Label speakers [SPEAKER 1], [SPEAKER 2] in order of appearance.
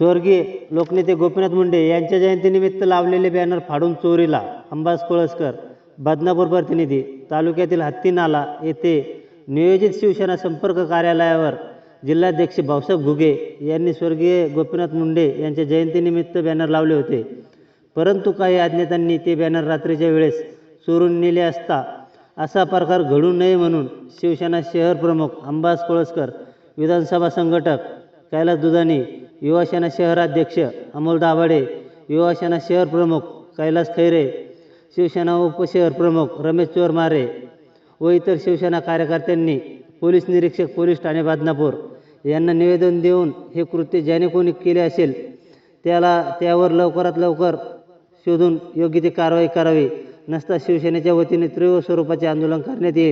[SPEAKER 1] स्वर्गीय लोकनेते गोपीनाथ मुंडे यांच्या जयंतीनिमित्त लावलेले बॅनर फाडून चोरीला. अंबास कोळसकर बदनापूर प्रतिनिधी तालुक्यातील हत्तीनाला येथे नियोजित शिवसेना संपर्क कार्यालयावर जिल्हाध्यक्ष भाऊसाहेब घुगे यांनी स्वर्गीय गोपीनाथ मुंडे यांच्या जयंतीनिमित्त बॅनर लावले होते. परंतु काही अज्ञातांनी ते बॅनर रात्रीच्या वेळेस चोरून नेले असता असा प्रकार घडू नये म्हणून शिवसेना शहर प्रमुख अंबास कोळसकर विधानसभा संघटक कैलास दुधानी युवासेना शहराध्यक्ष अमोल दाभाडे युवासेना शहर प्रमुख कैलास खैरे शिवसेना उपशहर प्रमुख रमेश चोरमारे व इतर शिवसेना कार्यकर्त्यांनी पोलीस निरीक्षक पोलीस ठाणे बदनापूर यांना निवेदन देऊन हे कृत्य ज्याने कोणी केले असेल त्याला त्यावर लवकरात लवकर शोधून योग्य ती कारवाई करावी नसता शिवसेनेच्या वतीने तीव्र स्वरूपाचे आंदोलन करण्यात येईल.